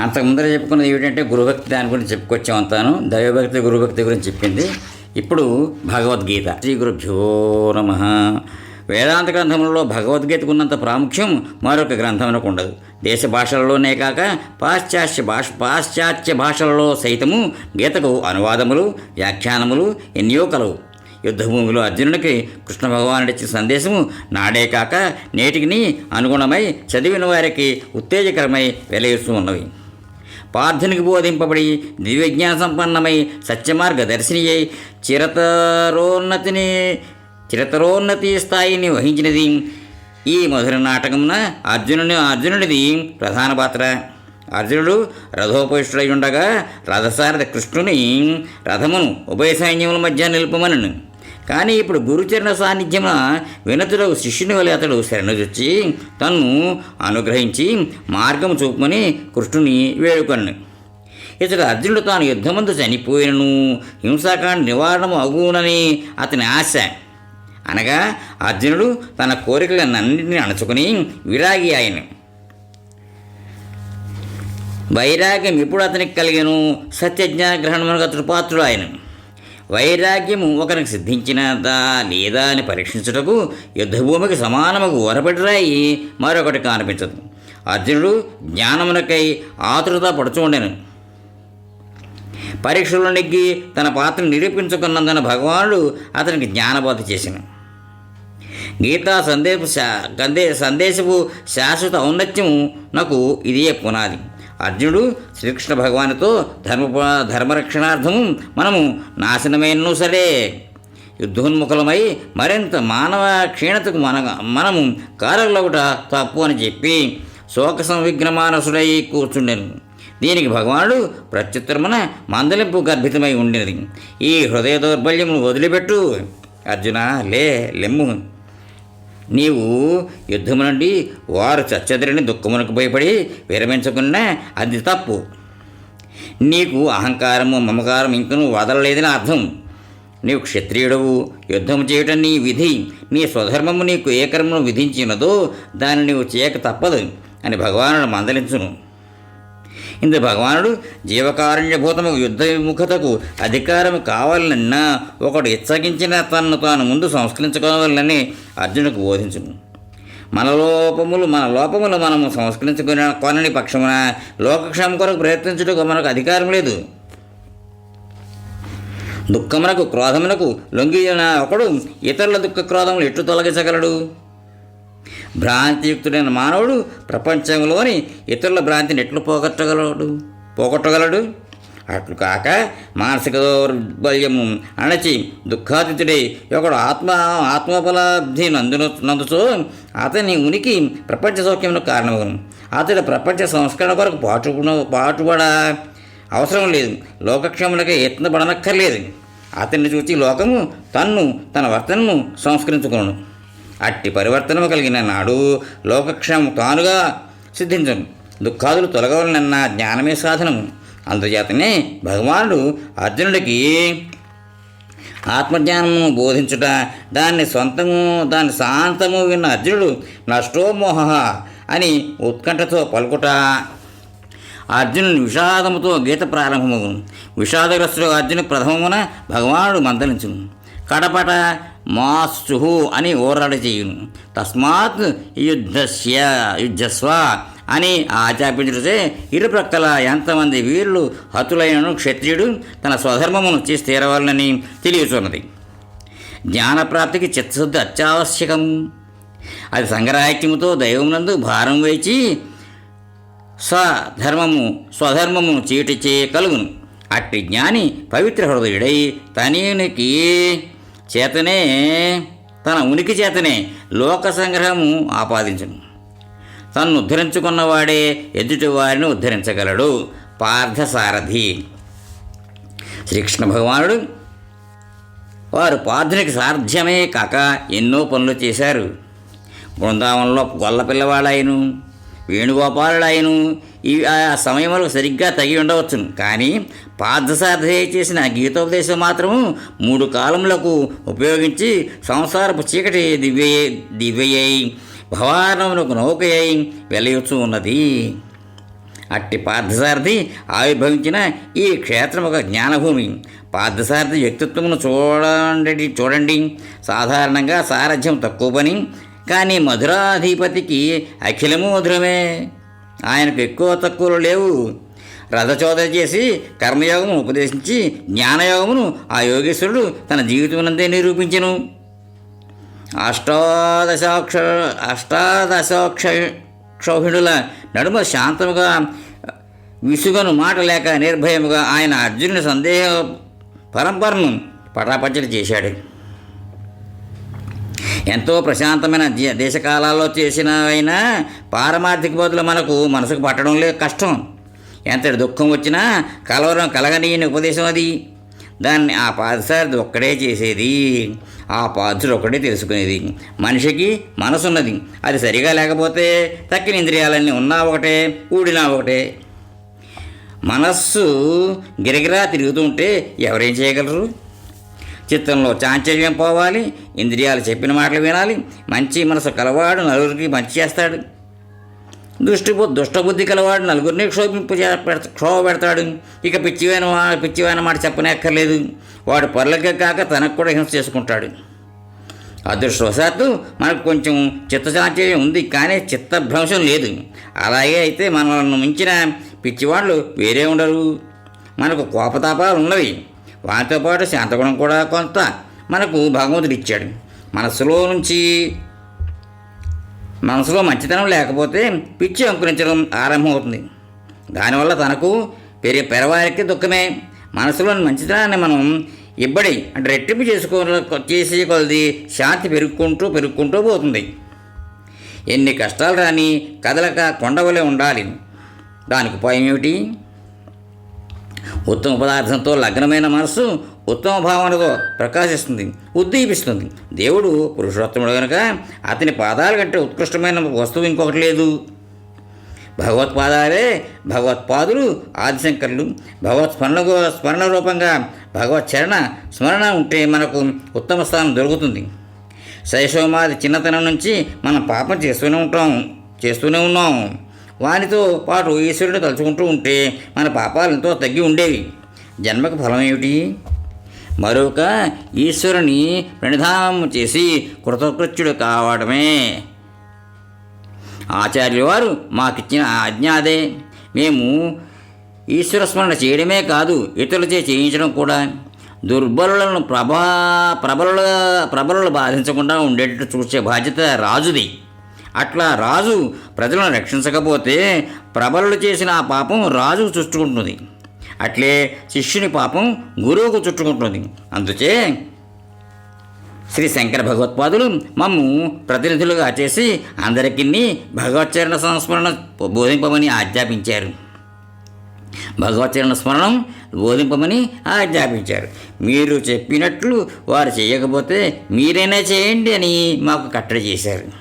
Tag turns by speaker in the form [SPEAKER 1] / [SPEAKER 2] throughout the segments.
[SPEAKER 1] అంతకు ముందర చెప్పుకున్నది ఏమిటంటే గురుభక్తి దాని గురించి చెప్పుకొచ్చాం అంతాను. దైవభక్తి గురుభక్తి గురించి చెప్పింది. ఇప్పుడు భగవద్గీత. శ్రీ గురుభ్యో నమ. వేదాంత గ్రంథములలో భగవద్గీతకు ఉన్నంత ప్రాముఖ్యం మరొక గ్రంథమునకు ఉండదు. దేశ భాషలలోనే కాక పాశ్చాత్య భాష పాశ్చాత్య భాషలలో సైతము గీతకు అనువాదములు వ్యాఖ్యానములు ఎన్నో కలవు. యుద్ధభూమిలో అర్జునుడికి కృష్ణ భగవానుడి ఇచ్చిన సందేశము నాడే కాక నేటికి అనుగుణమై చదివిన వారికి ఉత్తేజకరమై వెలయిస్తూ ఉన్నవి. పార్థునికి బోధింపబడి దివ్యజ్ఞాన సంపన్నమై సత్యమార్గ దర్శిని అయి చిరతరోన్నతిని చిరతరోన్నతి స్థాయిని వహించినది. ఈ మధుర నాటకమున అర్జునుని అర్జునుడిది ప్రధాన పాత్ర. అర్జునుడు రథోపవిష్టుడై ఉండగా రథసారథ కృష్ణుని రథమును ఉభయ సైన్యముల మధ్య నిలుపమనను. కానీ ఇప్పుడు గురుచరణ సాన్నిధ్యమున వినతుడు శిష్యుని వలె అతడు శరణుజొచ్చి తన్ను అనుగ్రహించి మార్గము చూపమని కృష్ణుని వేడుకొను ఇతడు అర్జునుడు తాను యుద్ధమందు చనిపోయినను హింసాకాండ నివారణము అగునని అతని ఆశ. అనగా అర్జునుడు తన కోరికలన్నింటినీ అణచుకుని విరాగి ఆయన వైరాగ్యం ఇప్పుడు అతనికి కలిగాను? సత్యజ్ఞాన గ్రహణమునకు అతడు పాత్రుడు ఆయన వైరాగ్యము ఒకరికి సిద్ధించినదా లేదా అని పరీక్షించుటకు యుద్ధభూమికి సమానముకు వరపడిరాయి మరొకటి కనిపించదు. అర్జునుడు జ్ఞానమునకై ఆతురత పడుచుండెను. పరీక్షలు నెగ్గి తన పాత్రను నిరూపించుకున్నందున భగవానుడు అతనికి జ్ఞానబోధ చేసిన. గీతా సందేశ సందేశపు శాశ్వత ఔన్నత్యము నాకు ఇదే పునాది. అర్జునుడు శ్రీకృష్ణ భగవానుతో ధర్మ ధర్మరక్షణార్థము మనము నాశనమైనను సరే. యుద్ధోన్ముఖులమై మరింత మానవ క్షీణతకు మన మనము కారకులొకట తప్పు అని చెప్పి శోక సంవిఘ్నమానసుడై కూర్చుండెను. దీనికి భగవానుడు ప్రత్యుత్తరమున మందలింపు గర్భితమై ఉండినది. ఈ హృదయ దౌర్బల్యమును వదిలిపెట్టు. అర్జున లే లెమ్ము. నీవు యుద్ధము నుండి వారు చచ్చదరిని దుఃఖమునకు భయపడి విరమించకున్నా అది తప్పు. నీకు అహంకారము మమకారం ఇంకను వదలలేదని అర్థం. నీవు క్షత్రియుడవు. యుద్ధం చేయటం నీ విధి. నీ స్వధర్మము నీకు ఏ కర్మను విధించినదో దాన్ని నీవు చేయక తప్పదు అని భగవానుడు మందలించును. ఇందు భగవానుడు జీవకారుణ్యభూతము యుద్ధ విముఖతకు అధికారము కావాలన్నా ఒకడు ఇచ్చగించిన తనను తాను ముందు సంస్కరించుకోవాలని అర్జునుకు బోధించును మన లోపములు మన లోపములు మనము సంస్కరించుకునే కొనని పక్షమున లోకక్షేమం కొరకు ప్రయత్నించుటకు మనకు అధికారం లేదు. దుఃఖమునకు క్రోధమునకు లొంగిన ఒకడు ఇతరుల దుఃఖ క్రోధములు ఎట్లు తొలగించగలడు? భ్రాంతియుక్తుడైన మానవుడు ప్రపంచంలోని ఇతరుల భ్రాంతిని ఎట్లు పోగొట్టగలడు? పోగొట్టగలడు? అట్లు కాక మానసిక దౌర్బల్యము అణచి దుఃఖాతిథుడై ఒకడు ఆత్మ ఆత్మోపలబ్ధి నందును నందుచో అతని ఉనికి ప్రపంచ సౌఖ్యమును కారణమగును. అతడు ప్రపంచ సంస్కరణ కొరకు పాటు పాటుపడ అవసరం లేదు. లోకక్షేములకే యత్నపడనక్కర్లేదు. అతన్ని చూచి లోకము తన్ను తన వర్తనను సంస్కరించుకోను అట్టి పరివర్తనము కలిగిన నాడు లోకక్షేమం తానుగా సిద్ధించను. దుఃఖాదులు తొలగవలనన్న జ్ఞానమే సాధనము. అందుచేతనే భగవానుడు అర్జునుడికి ఆత్మజ్ఞానము బోధించుట దాన్ని సొంతము దాన్ని శాంతము విన్న అర్జునుడు నష్టోమోహ అని ఉత్కంఠతో పలుకుట. అర్జునుని విషాదముతో గీత ప్రారంభమగును. విషాదగ్రస్తుడు అర్జును ప్రథమమున భగవానుడు మందలించును. కడపట మాస్సు అని ఓరాడ చేయును. తస్మాత్ యుద్ధస్య యుద్ధస్వ అని ఆజ్ఞాపించుటే ఇరుప్రక్కల ఎంతమంది వీరులు హతులైనను క్షత్రియుడు తన స్వధర్మమును చేసి తీరవాలని తెలియచున్నది. జ్ఞానప్రాప్తికి చిత్తశుద్ధి అత్యావశ్యకం. అది సంగ్రాహ్యముతో దైవమునందు భారం వేచి స్వధర్మము స్వధర్మము చీటిచే కలుగును. అట్టి జ్ఞాని పవిత్ర హృదయుడై తనకి చేతనే తన ఉనికి చేతనే లోక సంగ్రహము ఆపాదించును. తన్ను ఉద్ధరించుకున్నవాడే ఎదుటి వారిని ఉద్ధరించగలడు. పార్థసారథి. శ్రీకృష్ణ భగవానుడు వారు పార్థునికి సాధ్యమే కాక ఎన్నో పనులు చేశారు. బృందావనంలో గొల్ల పిల్లవాడాయను వేణుగోపాలుడాయను ఈ ఆ సమయంలో సరిగ్గా తగి ఉండవచ్చును. కానీ పార్థసారథి చేసిన గీతోపదేశం మాత్రం మూడు కాలములకు ఉపయోగించి సంసారపు చీకటి దివ్య దివ్యయ్యి భవానమునకు నౌకయ్యి వెలయొచ్చు ఉన్నది. అట్టి పార్థసారథి ఆవిర్భవించిన ఈ క్షేత్రం ఒక జ్ఞానభూమి. పార్థసారథి వ్యక్తిత్వమును చూడండి చూడండి. సాధారణంగా సారథ్యం తక్కువ పని కానీ మధురాధిపతికి అఖిలము మధురమే. ఆయనకు ఎక్కువ తక్కువలు లేవు. రథచోదన చేసి కర్మయోగమును ఉపదేశించి జ్ఞానయోగమును ఆ యోగేశ్వరుడు తన జీవితమునందే నిరూపించెను. అష్టాదశాక్ష అష్టాదశాక్షోభిణుల నడుమ శాంతముగా విసుగను మాట లేక నిర్భయముగా ఆయన అర్జునుని సందేహ పరంపరను పటాపచ్చడి చేశాడు. ఎంతో ప్రశాంతమైన దేశకాలాల్లో చేసినవైనా పారమార్థిక బదులు మనకు మనసుకు పట్టడం లేదు కష్టం. ఎంతటి దుఃఖం వచ్చినా కలవరం కలగనీయని ఉపదేశం అది. దాన్ని ఆ పాదసారథి ఒక్కడే చేసేది ఆ పాదుడు ఒక్కడే తెలుసుకునేది. మనిషికి మనసున్నది. అది సరిగా లేకపోతే తక్కిన ఇంద్రియాలన్నీ ఉన్నా ఒకటే ఊడినా ఒకటే. మనస్సు గిరగిరా తిరుగుతుంటే ఎవరేం చేయగలరు? చిత్తంలో చాంచల్యం పోవాలి ఇంద్రియాలు చెప్పిన మాటలు వినాలి మంచి మనసు కలవాడు నలుగురికి మంచి చేస్తాడు. దుష్టి దుష్టబుద్ధి కలవాడు నలుగురిని క్షోభింపు చే- క్షోభ పెడతాడు ఇక పిచ్చివైన పిచ్చివైన మాట చెప్పనక్కర్లేదు. వాడు పరులకే కాక తనకు కూడా హింస చేసుకుంటాడు. అదృష్టవశాత్తు మనకు కొంచెం చిత్తచాంచల్యం ఉంది కానీ చిత్తభ్రంశం లేదు. అలాగే అయితే మనల్ని మించిన పిచ్చివాళ్ళు వేరే ఉండరు. మనకు కోపతాపాలు ఉన్నవి. వాటితో పాటు శాంతగుణం కూడా కొంత మనకు భగవంతుడు ఇచ్చాడు. మనసులో నుంచి మనసులో మంచితనం లేకపోతే పిచ్చి అంకురించడం ఆరంభమవుతుంది. దానివల్ల తనకు పెరిగే పెరవారికి దుఃఖమే. మనసులోని మంచితనాన్ని మనం ఇబ్బడి అంటే రెట్టింపు చేసుకో చేసే కొలది శాంతి పెరుక్కుంటూ పెరుక్కుంటూ పోతుంది. ఎన్ని కష్టాలు రాని కదలక కొండవలే ఉండాలి. దానికి ఉపాయం ఏమిటి? ఉత్తమ పదార్థంతో లగ్నమైన మనస్సు ఉత్తమ భావనతో ప్రకాశిస్తుంది ఉద్దీపిస్తుంది. దేవుడు పురుషోత్తముడు కనుక అతని పాదాల కంటే ఉత్కృష్టమైన వస్తువు ఇంకొకటి లేదు. భగవత్పాదాలే భగవత్పాదులు ఆదిశంకరులు. భగవత్ స్మరణ స్మరణ రూపంగా భగవత్ చరణ స్మరణ ఉంటే మనకు ఉత్తమ స్థానం దొరుకుతుంది. శైశవమాది చిన్నతనం నుంచి మనం పాపం చేస్తూనే ఉంటాం చేస్తూనే ఉన్నాం. వానితో పాటు ఈశ్వరుని తలుచుకుంటూ ఉంటే మన పాపాలు ఎంతో తగ్గి ఉండేవి. జన్మకు ఫలం ఏమిటి మరొక ఈశ్వరుని ప్రణిధానం చేసి కృతకృత్యుడు కావడమే. ఆచార్యుల వారు మాకిచ్చిన ఆజ్ఞ అదే. మేము ఈశ్వర స్మరణ చేయడమే కాదు ఇతరులచే చేయించడం కూడా. దుర్బలులను ప్రభా ప్రబలుల ప్రబలులు బాధించకుండా ఉండేటట్టు చూసే బాధ్యత రాజుది. అట్లా రాజు ప్రజలను రక్షించకపోతే ప్రబలులు చేసిన ఆ పాపం రాజు చుట్టుకుంటుంది. అట్లే శిష్యుని పాపం గురువుకు చుట్టుకుంటుంది. అందుచే శ్రీ శంకర భగవత్పాదులు మమ్ము ప్రతినిధులుగా చేసి అందరికీ భగవచ్చరణ సంస్మరణ బోధింపమని ఆజ్ఞాపించారు. భగవచ్చరణ స్మరణం బోధింపమని ఆజ్ఞాపించారు. మీరు చెప్పినట్లు వారు చేయకపోతే మీరైనా చేయండి అని మాకు కట్టడి చేశారు.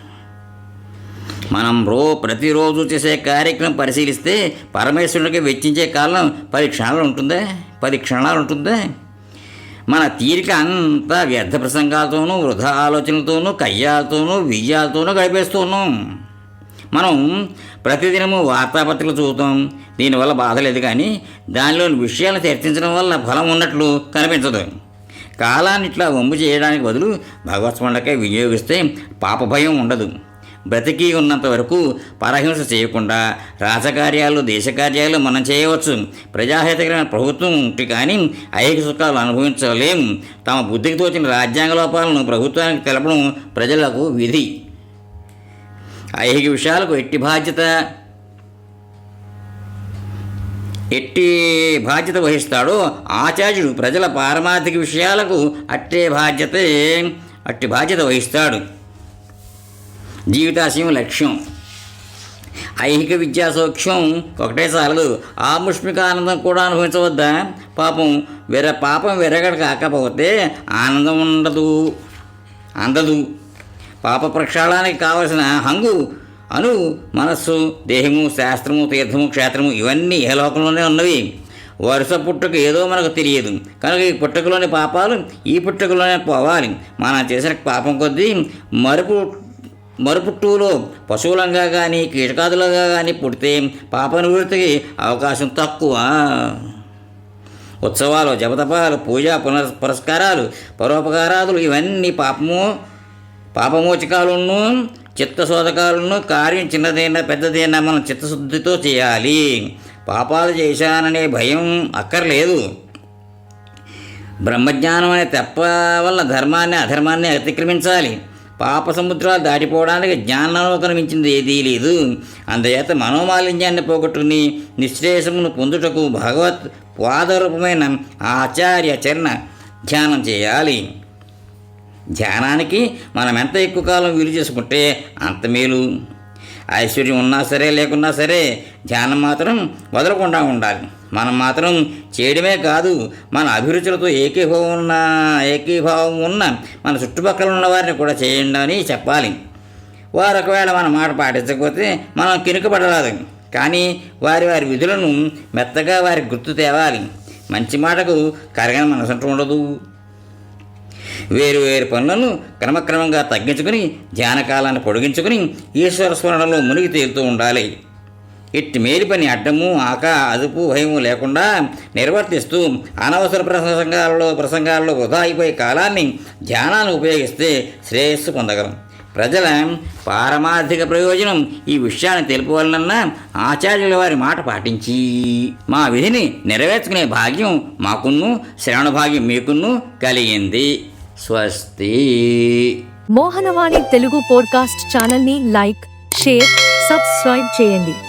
[SPEAKER 1] మనం రో ప్రతిరోజు చేసే కార్యక్రమం పరిశీలిస్తే పరమేశ్వరుడికి వెచ్చించే కాలం పది క్షణాలు ఉంటుందా? పది క్షణాలు ఉంటుందా? మన తీరిక అంతా వ్యర్థ ప్రసంగాలతోనూ వృధా ఆలోచనలతోనూ కయ్యాలతోనూ విజయాలతోనూ గడిపేస్తున్నాం మనం ప్రతిదినము వార్తాపత్రికలు చూద్దాం దీనివల్ల బాధ లేదు కానీ దానిలోని విషయాలను చర్చించడం వల్ల ఫలం ఉన్నట్లు కనిపించదు. కాలాన్ని ఇట్లా వంపు చేయడానికి బదులు భగవత్ స్మరణకై వినియోగిస్తే పాప భయం ఉండదు. బ్రతికి ఉన్నంత వరకు పరహింస చేయకుండా రాజకార్యాలు దేశకార్యాలు మనం చేయవచ్చు. ప్రజాహితకరమైన ప్రభుత్వం ఉంటే కానీ ఐహిక సుఖాలు అనుభవించలేం. తమ బుద్ధికి తోచిన రాజ్యాంగ లోపాలను ప్రభుత్వానికి తెలపడం ప్రజలకు విధి. ఐహిక విషయాలకు ఎట్టి బాధ్యత ఎట్టి బాధ్యత వహిస్తాడో ఆచార్యుడు ప్రజల పారమార్థిక విషయాలకు అట్టే బాధ్యతే అట్టి బాధ్యత వహిస్తాడు. జీవితాశయం లక్ష్యం. ఐహిక విద్యా సౌఖ్యం ఒకటే చాలదు ఆముష్మిక ఆనందం కూడా అనుభవించవద్దా? పాపం వెర పాపం వెరగడ కాకపోతే ఆనందం ఉండదు. అందదు. పాప ప్రక్షాళానికి కావలసిన హంగు అను మనస్సు దేహము శాస్త్రము తీర్థము క్షేత్రము ఇవన్నీ ఏ లోకంలోనే ఉన్నవి. వరుస పుట్టుక ఏదో మనకు తెలియదు. కనుక ఈ పుట్టుకలోని పాపాలు ఈ పుట్టుకలోనే పోవాలి. మనం చేసిన పాపం కొద్దీ మరుపు మరుపుట్టులో పశువులంగా కానీ కీటకాదులుగా కానీ పుడితే పాపనివృత్తికి అవకాశం తక్కువ. ఉత్సవాలు జపతపాలు పూజా పునర్ పురస్కారాలు పరోపకారాదులు ఇవన్నీ పాపము పాపమోచకాలను చిత్తశోధకాలను కార్యం చిన్నదైనా పెద్దదైనా మనం చిత్తశుద్ధితో చేయాలి. పాపాలు చేశాననే భయం అక్కర్లేదు. బ్రహ్మజ్ఞానం అనే తెప్ప వల్ల ధర్మాన్ని అధర్మాన్ని అతిక్రమించాలి. పాప సముద్రాలు దాటిపోవడానికి జ్ఞానంలో మించింది ఏదీ లేదు. అందుచేత మనోమాలిన్యాన్ని పోగొట్టుకుని నిశ్రేషమును పొందుటకు భగవత్ పాదరూపమైన ఆచార్య చరణ ధ్యానం చేయాలి. ధ్యానానికి మనం ఎంత ఎక్కువ కాలం వీలు చేసుకుంటే అంత మేలు. ఐశ్వర్యం ఉన్నా సరే లేకున్నా సరే ధ్యానం మాత్రం వదలకుండా ఉండాలి. మనం మాత్రం చేయడమే కాదు మన అభిరుచులతో ఏకీభావం ఉన్న ఏకీభావం ఉన్న మన చుట్టుపక్కల ఉన్న వారిని కూడా చేయండి అని చెప్పాలి. వారు ఒకవేళ మన మాట పాటించకపోతే మనం కినుకపడరాదు. కానీ వారి వారి విధులను మెత్తగా వారికి గుర్తు తేవాలి. మంచి మాటకు కరగని మనసంటూ ఉండదు. వేరు వేరు పనులను క్రమక్రమంగా తగ్గించుకుని ధ్యానకాలాన్ని పొడిగించుకుని ఈశ్వర స్మరణలో మునిగి తేలుతూ ఉండాలి. ఇట్టి మేలి పని అడ్డము ఆక అదుపు భయము లేకుండా నిర్వర్తిస్తూ అనవసర ప్రసంగాలలో ప్రసంగాల్లో వృధా అయిపోయే కాలాన్ని ధ్యానాన్ని ఉపయోగిస్తే శ్రేయస్సు పొందగలం. ప్రజల పారమార్థిక ప్రయోజనం ఈ విషయాన్ని తెలుపవలనన్న ఆచార్యుల వారి మాట పాటించి మా విధిని నెరవేర్చుకునే భాగ్యం మాకున్ను శ్రవణ భాగ్యం మీకున్ను కలిగింది. స్వస్తి.
[SPEAKER 2] మోహనవాణి తెలుగు పోడ్కాస్ట్ ఛానల్ని లైక్ షేర్ సబ్స్క్రైబ్ చేయండి.